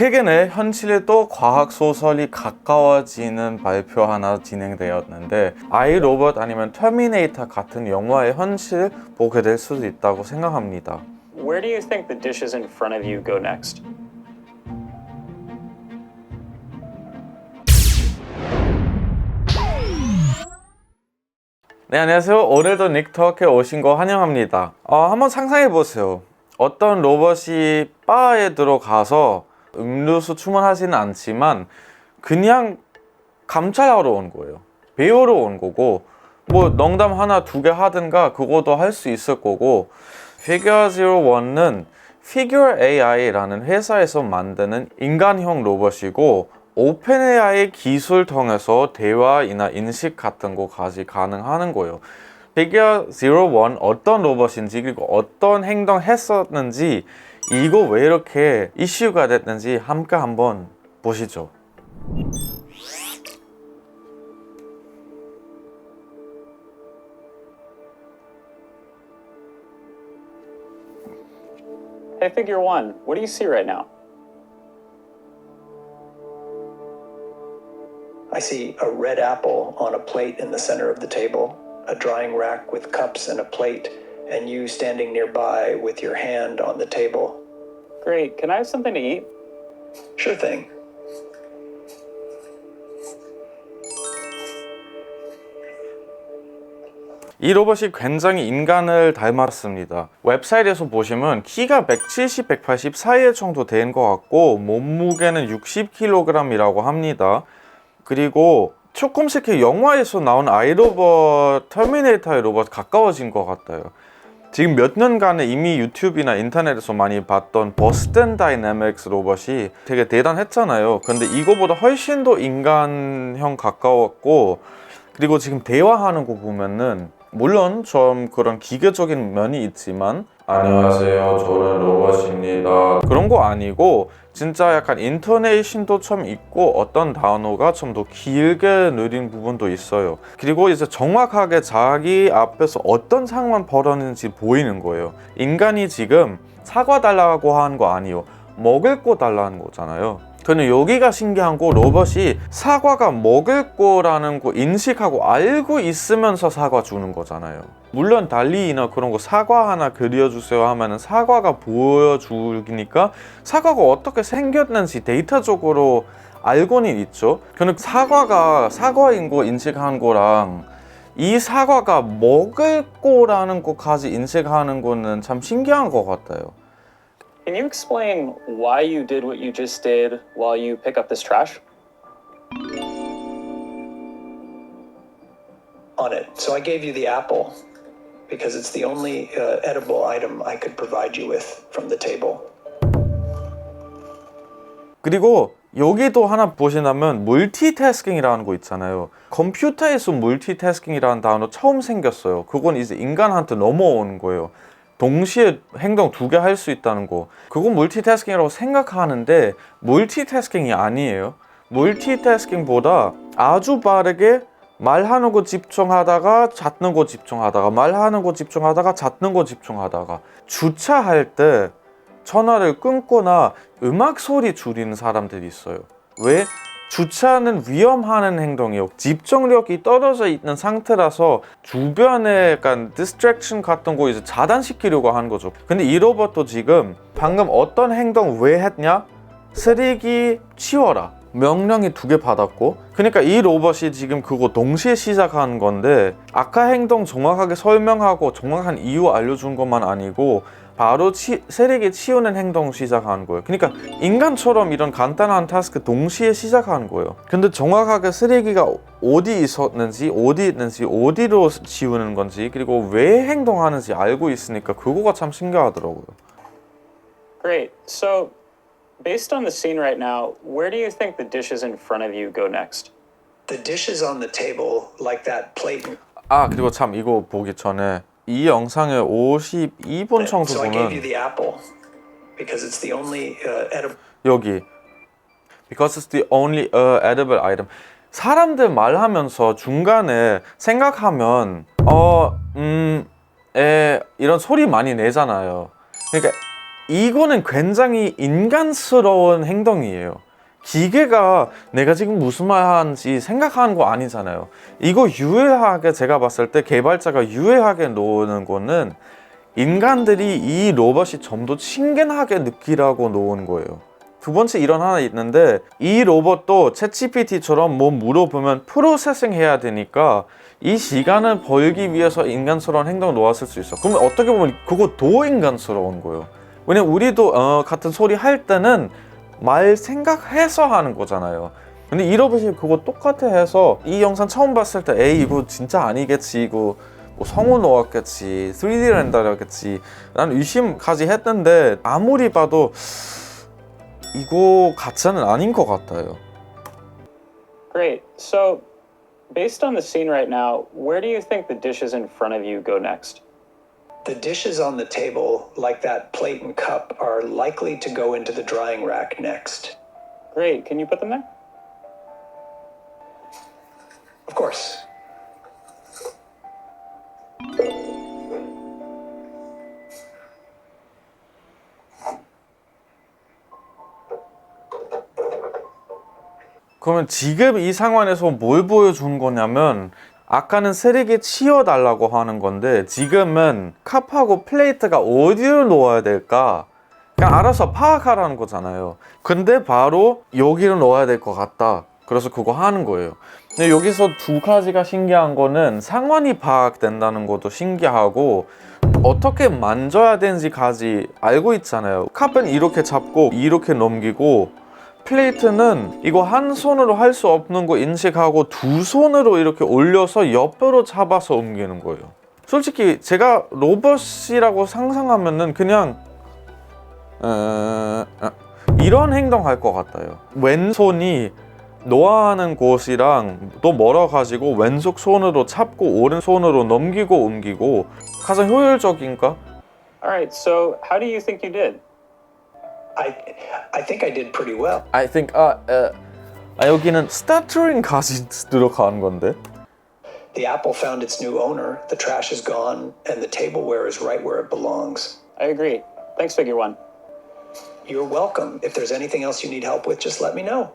최근에 현실에도 과학 소설이 가까워지는 발표 하나 진행되었는데 아이 로봇 아니면 터미네이터 같은 영화의 현실 보게 될 수도 있다고 생각합니다. Where do you think the dishes in front of you go next? 네 안녕하세요. 오늘도 닉터크에 오신 거 환영합니다. 어, 한번 상상해 보세요. 어떤 로봇이 바에 들어가서 음료수 주문하지는 않지만 그냥 감찰하러 온 거예요. 배우러 온 거고 뭐 농담 하나 두 개 하든가 그것도 할 수 있을 거고 피규어 01은 피규어 AI라는 회사에서 만드는 인간형 로봇이고 오픈 AI 기술 통해서 대화이나 인식 같은 거까지 가능하는 거예요. 피규어 01 어떤 로봇인지 그리고 어떤 행동 했었는지 이거 왜 이렇게 이슈가 됐는지 함께 한번 보시죠. Hey, figure one, what do you see right now? I see a red apple on a plate in the center of the table, a drying rack with cups and a plate, and you standing nearby with your hand on the table. Great, can I have something to eat? Sure thing. 이 로봇이 굉장히 인간을 닮았습니다. 웹사이트에서 보시면 키가 170, 180 사이 정도 된것 같고 몸무게는 60kg이라고 합니다. 그리고 조금씩 그 영화에서 나온 아이로봇 터미네이터의 로봇 가까워진 것 같아요. 지금 몇 년간에 이미 유튜브나 인터넷에서 많이 봤던 버스턴 다이내믹스 로봇이 되게 대단했잖아요. 근데 이거보다 훨씬 더 인간형 가까웠고 그리고 지금 대화하는 거 보면은 물론 좀 그런 기계적인 면이 있지만 안녕하세요. 저는 로봇입니다. 그런 거 아니고 진짜 약간 인터네이션도 좀 있고 어떤 단어가 좀 더 길게 느린 부분도 있어요. 그리고 이제 정확하게 자기 앞에서 어떤 상황 벌어지는지 보이는 거예요. 인간이 지금 사과 달라고 하는 거 아니에요. 먹을 거 달라는 거잖아요 근데 여기가 신기한 거 로봇이 사과가 먹을 거라는 거 인식하고 알고 있으면서 사과 주는 거잖아요. 물론 달리나 그런 거 사과 하나 그려주세요 하면은 사과가 보여주니까 사과가 어떻게 생겼는지 데이터적으로 알고는 있죠. 근데 사과가 사과인 거 인식한 거랑 이 사과가 먹을 거라는 거까지 인식하는 거는 참 신기한 것 같아요. Can you explain why you did what you just did while you pick up this trash? On it. So I gave you the apple because it's the only uh, edible item I could provide you with from the table. 그리고 여기도 하나 보시면 물티태스킹이라는 거 있잖아요. 컴퓨터에서 물티태스킹이라는 단어 처음 생겼어요. 그건 이제 인간한테 넘어오는 거예요. 동시에 행동 두 개 할 수 있다는 거. 그건 물티태스킹이라고 생각하는데 물티태스킹이 아니에요. 물티태스킹보다 아주 빠르게 말하는 거 집중하다가 잡는 거 집중하다가 말하는 거 집중하다가 잡는 거 집중하다가 주차할 때 전화를 끊거나 음악 소리 줄이는 사람들이 있어요. 왜? 주차는 위험하는 행동이요. 집중력이 떨어져 있는 상태라서 주변에 약간 디스트랙션 같은 거 이제 차단시키려고 하는 거죠. 근데 이 로봇도 지금 방금 어떤 행동 왜 했냐? 쓰레기 치워라. 명령이 두 개 받았고 그러니까 이 로봇이 지금 그거 동시에 시작하는 건데 아까 행동 정확하게 설명하고 정확한 이유 알려준 것만 아니고 바로 치, 쓰레기 치우는 행동 시작하는 거예요 그러니까 인간처럼 이런 간단한 타스크 동시에 시작하는 거예요 근데 정확하게 쓰레기가 어디 있었는지 어디 있는지 어디로 치우는 건지 그리고 왜 행동하는지 알고 있으니까 그거가 참 신기하더라고요 Great, so based on the scene right now, where do you think the dishes in front of you go next? The dishes on the table, like that plate. 아 그리고 참 이거 보기 전에 이 영상의 52분 정도 So I gave you 보면 uh. 여기 because it's the only uh, edible item 사람들 말하면서 중간에 생각하면 어, 음, 에, 이런 소리 많이 내잖아요. 그러니까 이거는 굉장히 인간스러운 행동이에요. 기계가 내가 지금 무슨 말 하는지 생각하는 거 아니잖아요. 이거 유해하게 제가 봤을 때 개발자가 유해하게 놓는 거는 인간들이 이 로봇이 좀 더 친근하게 느끼라고 놓은 거예요. 두 번째 이런 하나 있는데 이 로봇도 챗GPT처럼 뭐 물어보면 프로세싱 해야 되니까 이 시간을 벌기 위해서 인간스러운 행동을 놓았을 수 있어. 그러면 어떻게 보면 그거 더 인간스러운 거예요. 왜냐면 우리도 어, 같은 소리 할 때는 말 생각해서 하는 거잖아요. 근데 이 로봇이 그거 똑같아 해서 이 영상 처음 봤을 때 에이 이거 진짜 아니겠지 이거 뭐 성우 넣었겠지 3D 렌더였겠지 난 의심까지 했는데 아무리 봐도 이거 가짜는 아닌 것 같아요. Great. So, based on the scene right now, where do you think the dishes in front of you go next? The dishes on the table, like that plate and cup, are likely to go into the drying rack next. Great. Can you put them there? Of course. 그러면 지금 이 상황에서 뭘 보여준 거냐면 아까는 쓰레기 치워달라고 하는 건데 지금은 컵하고 플레이트가 어디로 놓아야 될까? 그냥 알아서 파악하라는 거잖아요. 근데 바로 여기로 넣어야 될 것 같다. 그래서 그거 하는 거예요. 근데 여기서 두 가지가 신기한 거는 상황이 파악된다는 것도 신기하고 어떻게 만져야 되는지까지 알고 있잖아요. 컵은 이렇게 잡고 이렇게 넘기고 플레이트는 이거 한 손으로 할 수 없는 거 인식하고 두 손으로 이렇게 올려서 옆으로 잡아서 옮기는 거예요. 솔직히 제가 로봇이라고 상상하면은 그냥 어, 어, 이런 행동 할 것 같아요. 왼손이 노아하는 곳이랑 또 멀어가지고 왼쪽 손으로 잡고 오른손으로 넘기고 옮기고 가장 효율적인가? All right. So, how do you think you did? I, I think I did pretty well. I think 아, 에, 아 여기는 스타트링까지 들어간 건데. The apple found its new owner, the trash is gone, and the tableware is right where it belongs. I agree. Thanks, Figure One. You're welcome. If there's anything else you need help with, just let me know.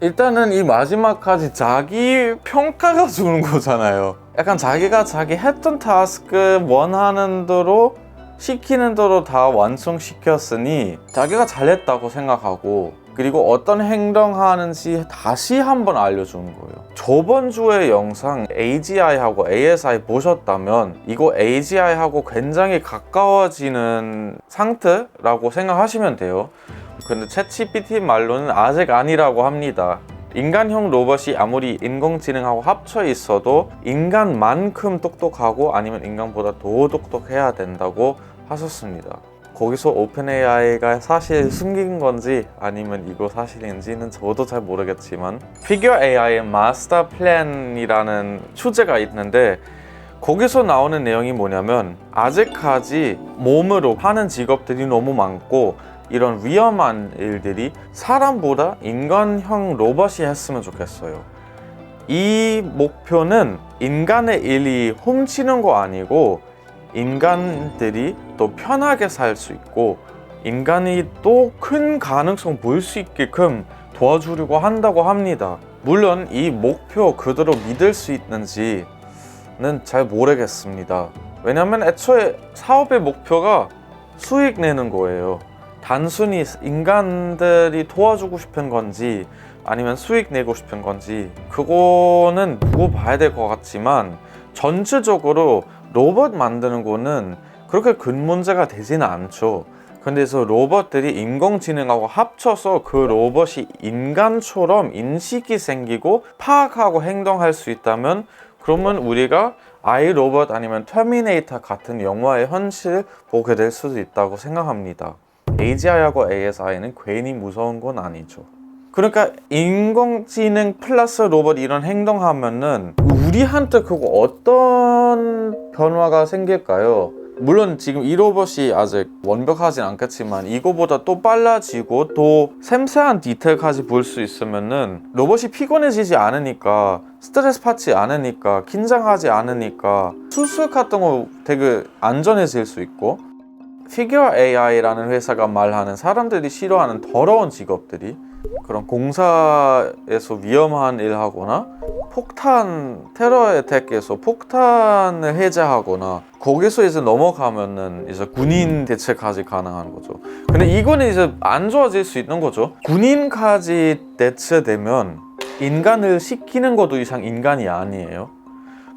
일단은 이 마지막까지 자기 평가가 주는 거잖아요. 약간 자기가 자기 했던 타스크 원하는 대로 시키는 대로 다 완성시켰으니 자기가 잘했다고 생각하고 그리고 어떤 행동하는지 다시 한번 알려주는 거예요. 저번 주에 영상 AGI하고 ASI 보셨다면 이거 AGI하고 굉장히 가까워지는 상태라고 생각하시면 돼요. 근데 챗GPT 말로는 아직 아니라고 합니다. 인간형 로봇이 아무리 인공지능하고 합쳐 있어도 인간만큼 똑똑하고 아니면 인간보다 더 똑똑해야 된다고 하셨습니다. 거기서 오픈AI가 사실 숨긴 건지 아니면 이거 사실인지는 저도 잘 모르겠지만 피규어 AI의 마스터 플랜이라는 주제가 있는데 거기서 나오는 내용이 뭐냐면 아직까지 몸으로 하는 직업들이 너무 많고 이런 위험한 일들이 사람보다 인간형 로봇이 했으면 좋겠어요. 이 목표는 인간의 일이 훔치는 거 아니고 인간들이 또 편하게 살 수 있고 인간이 또 큰 가능성 볼 수 있게끔 도와주려고 한다고 합니다. 물론 이 목표 그대로 믿을 수 있는지는 잘 모르겠습니다. 왜냐면 애초에 사업의 목표가 수익 내는 거예요. 단순히 인간들이 도와주고 싶은 건지 아니면 수익 내고 싶은 건지 그거는 두고 봐야 될 것 같지만 전체적으로 로봇 만드는 거는 그렇게 큰 문제가 되지는 않죠. 근데서 로봇들이 인공지능하고 합쳐서 그 로봇이 인간처럼 인식이 생기고 파악하고 행동할 수 있다면 그러면 우리가 아이 로봇 아니면 터미네이터 같은 영화의 현실을 보게 될 수도 있다고 생각합니다. AGI하고 ASI는 괜히 무서운 건 아니죠. 그러니까 인공지능 플러스 로봇 이런 행동하면은 우리한테 그거 어떤 변화가 생길까요? 물론 지금 이 로봇이 아직 완벽하진 않겠지만 이거보다 또 빨라지고 또 섬세한 디테일까지 볼 수 있으면은 로봇이 피곤해지지 않으니까 스트레스 받지 않으니까 긴장하지 않으니까 수술 같은 거 되게 안전해질 수 있고 피규어 AI라는 회사가 말하는 사람들이 싫어하는 더러운 직업들이 그런 공사에서 위험한 일 하거나 폭탄 테러 애택에서 폭탄을 해제하거나 거기서 이제 넘어가면은 이제 군인 대체까지 가능한 거죠. 근데 이거는 이제 안 좋아질 수 있는 거죠. 군인까지 대체되면 인간을 시키는 것도 이상 인간이 아니에요.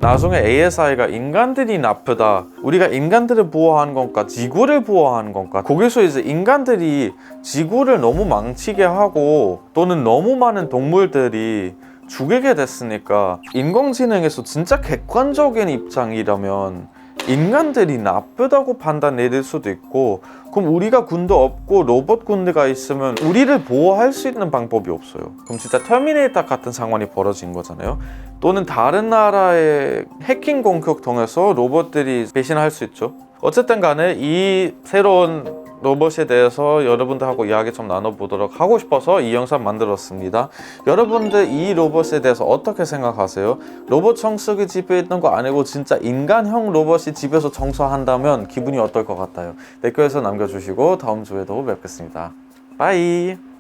나중에 ASI가 인간들이 나쁘다. 우리가 인간들을 보호하는 건가, 지구를 보호하는 건가. 거기서 이제 인간들이 지구를 너무 망치게 하고 또는 너무 많은 동물들이 죽이게 됐으니까 인공지능에서 진짜 객관적인 입장이라면 인간들이 나쁘다고 판단 내릴 수도 있고 그럼 우리가 군도 없고 로봇 군대가 있으면 우리를 보호할 수 있는 방법이 없어요. 그럼 진짜 터미네이터 같은 상황이 벌어진 거잖아요. 또는 다른 나라의 해킹 공격 통해서 로봇들이 배신할 수 있죠. 어쨌든 간에 이 새로운 로봇에 대해서 여러분들하고 이야기 좀 나눠보도록 하고 싶어서 이 영상 만들었습니다. 여러분들 이 로봇에 대해서 어떻게 생각하세요? 로봇 청소기 집에 있는 거 아니고 진짜 인간형 로봇이 집에서 청소한다면 기분이 어떨 것 같아요? 댓글에서 남겨주시고 다음 주에도 뵙겠습니다. 빠이!